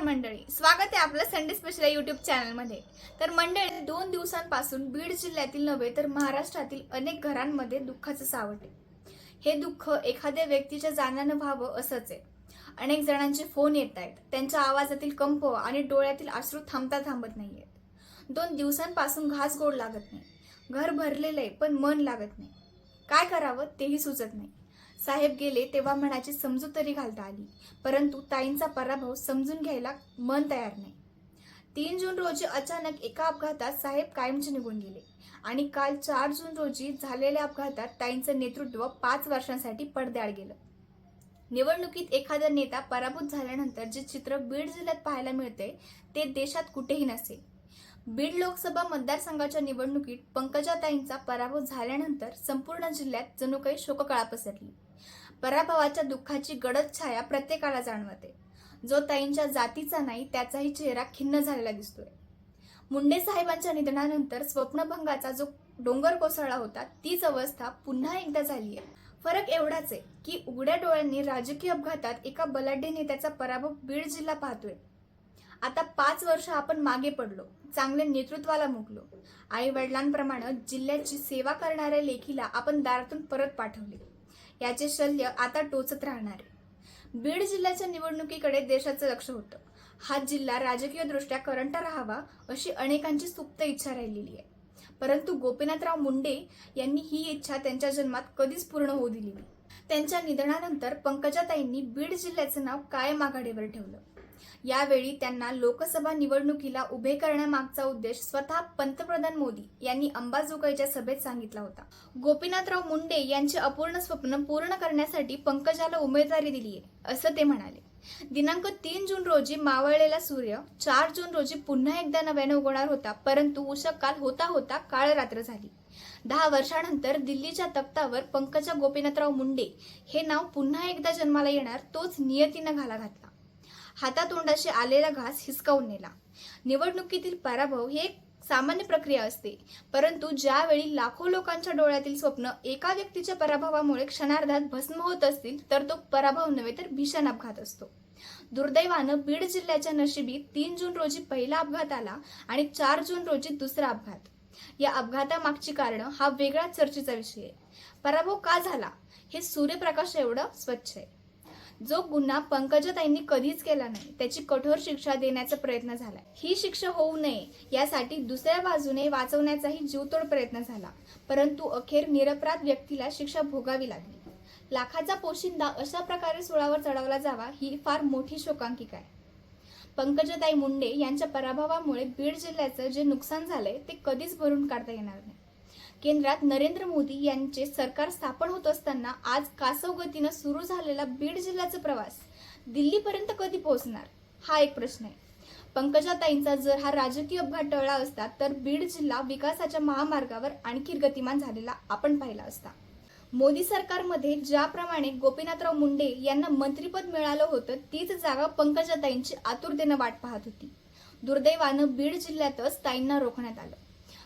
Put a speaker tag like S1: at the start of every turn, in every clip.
S1: स्वागत आहे आपलं संडे स्पेशल युट्यूब चॅनलमध्ये तर मंडळी दोन दिवसांपासून बीड जिल्ह्यातील नव्हे तर महाराष्ट्रातील अनेक घरांमध्ये दुःखाचं सावट आहे. हे दुःख एखाद्या व्यक्तीच्या जाण्यानं व्हावं असंच आहे. अनेक जणांचे फोन येत आहेत. त्यांच्या आवाजातील कंप आणि डोळ्यातील अश्रू थांबता थांबत नाही आहेत दोन दिवसांपासून घास गोड लागत नाही. घर भरलेलं आहे पण मन लागत नाही. काय करावं तेही सुचत नाही. साहेब गेले तेव्हा मनाची समजूत तरी घालता आली. परंतु ताईंचा पराभव समजून घ्यायला मन तयार नाही. तीन जून रोजी अचानक एका अपघातात साहेब कायमचे निघून गेले आणि काल चार जून रोजी झालेल्या अपघातात ताईंचं नेतृत्व पाच वर्षांसाठी पडद्याआड गेलं. निवडणुकीत एखादा नेता पराभूत झाल्यानंतर जे चित्र बीड जिल्ह्यात पाहायला मिळते ते देशात कुठेही नसेल. बीड लोकसभा मतदारसंघाच्या निवडणुकीत पंकजाताईंचा पराभव झाल्यानंतर संपूर्ण जिल्ह्यात जणू काही शोककळा पसरली. पराभवाच्या दुःखाची गडद छाया प्रत्येकाला जाणवते. जो ताईंच्या जातीचा नाही त्याचाही चेहरा खिन्न झालेला दिसतोय. मुंडे साहेबांच्या निधनानंतर स्वप्नभंगाचा जो डोंगर कोसळला होता तीच अवस्था पुन्हा एकदा झाली आहे फरक एवढाच आहे की उघड्या डोळ्यांनी राजकीय अपघातात एका बलाढ्य नेत्याचा पराभव बीड जिल्हा पाहतोय. आता पाच वर्ष आपण मागे पडलो चांगल्या नेतृत्वाला मुकलो आई वडिलांप्रमाणे जिल्ह्याची सेवा करणाऱ्या लेखीला आपण दारातून परत पाठवले. याचे शल्य आता टोचत राहणार आहे. बीड जिल्ह्याच्या निवडणुकीकडे देशाचं लक्ष होतं. हा जिल्हा राजकीय दृष्ट्या करंट राहावा अशी अनेकांची सुप्त इच्छा राहिलेली आहे. परंतु गोपीनाथराव मुंडे यांनी ही इच्छा त्यांच्या जन्मात कधीच पूर्ण होऊ दिली नाही. त्यांच्या निधनानंतर पंकजाताईंनी बीड जिल्ह्याचं नाव कायम आघाडीवर ठेवलं. यावेळी त्यांना लोकसभा निवडणुकीला उभे करण्यामागचा उद्देश स्वतः पंतप्रधान मोदी यांनी अंबाजोगाईच्या सभेत सांगितला होता. गोपीनाथराव मुंडे यांचे अपूर्ण स्वप्न पूर्ण करण्यासाठी पंकजाला उमेदवारी दिली आहे असं ते म्हणाले. दिनांक तीन जून रोजी मावळलेला सूर्य चार जून रोजी पुन्हा एकदा नव्याने उगवणार होता परंतु उषकाल होता होता काळ रात्र झाली. दहा वर्षानंतर दिल्लीच्या तख्तावर पंकजा गोपीनाथराव मुंडे हे नाव पुन्हा एकदा जन्माला येणार तोच नियतीनं घाला घातला. हातातोंडाशी आलेला घास हिसकावून नेला. निवडणुकीतील पराभव ही एक सामान्य प्रक्रिया असते. परंतु ज्यावेळी लाखो लोकांच्या डोळ्यातील स्वप्न एका व्यक्तीच्या पराभवामुळे क्षणार्धात भस्म होत असतील तर तो पराभव नव्हे तर भीषण अपघात असतो. दुर्दैवानं बीड जिल्ह्याच्या नशिबी तीन जून रोजी पहिला अपघात आला आणि चार जून रोजी दुसरा अपघात. या अपघातामागची कारण हा वेगळा चर्चेचा विषय आहे. पराभव का झाला? हे सूर्यप्रकाश एवढं स्वच्छ आहे. जो गुन्हा पंकजाताईंनी कधीच केला नाही त्याची कठोर शिक्षा देण्याचा प्रयत्न झाला ही शिक्षा होऊ नये यासाठी दुसऱ्या बाजूने वाचवण्याचाही जीवतोड प्रयत्न झाला. परंतु अखेर निरपराध व्यक्तीला शिक्षा भोगावी लागली. लाखाचा पोशिंदा अशा प्रकारे सुळावर चढवला जावा ही फार मोठी शोकांकिका आहे. पंकजाताई मुंडे यांच्या पराभवामुळे बीड जिल्ह्याचं जे नुकसान झालंय ते कधीच भरून काढता येणार नाही. केंद्रात नरेंद्र मोदी यांचे सरकार स्थापन होत असताना आज कासव गतीनं सुरू झालेला बीड जिल्ह्याचा प्रवास दिल्लीपर्यंत कधी पोहोचणार? हा एक प्रश्न आहे. पंकजाताईंचा जर हा राजकीय अपघात टळला असता तर बीड जिल्हा विकासाच्या महामार्गावर आणखी गतिमान झालेला आपण पाहिला असता. मोदी सरकारमध्ये ज्याप्रमाणे गोपीनाथराव मुंडे यांना मंत्रीपद मिळालं होतं तीच जागा पंकजाताईंची आतुरतेनं वाट पाहत होती. दुर्दैवानं बीड जिल्ह्यातच ताईंना रोखण्यात आलं.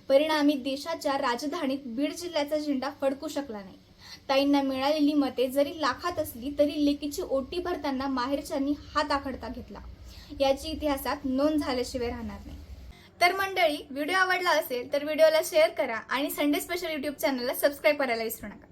S1: परिणामी देशाच्या राजधानीत बीड जिल्ह्याचा झेंडा फडकू शकला नाही. ताईंना मिळालेली मते जरी लाखात असली तरी लेकीची ओटी भरताना माहेरच्यांनी हात आखडता घेतला. याची इतिहासात नोंद झाल्याशिवाय राहणार नाही. तर मंडळी व्हिडिओ आवडला असेल तर व्हिडिओला शेअर करा आणि संडे स्पेशल युट्यूब चॅनलला सबस्क्राईब करायला विसरू नका.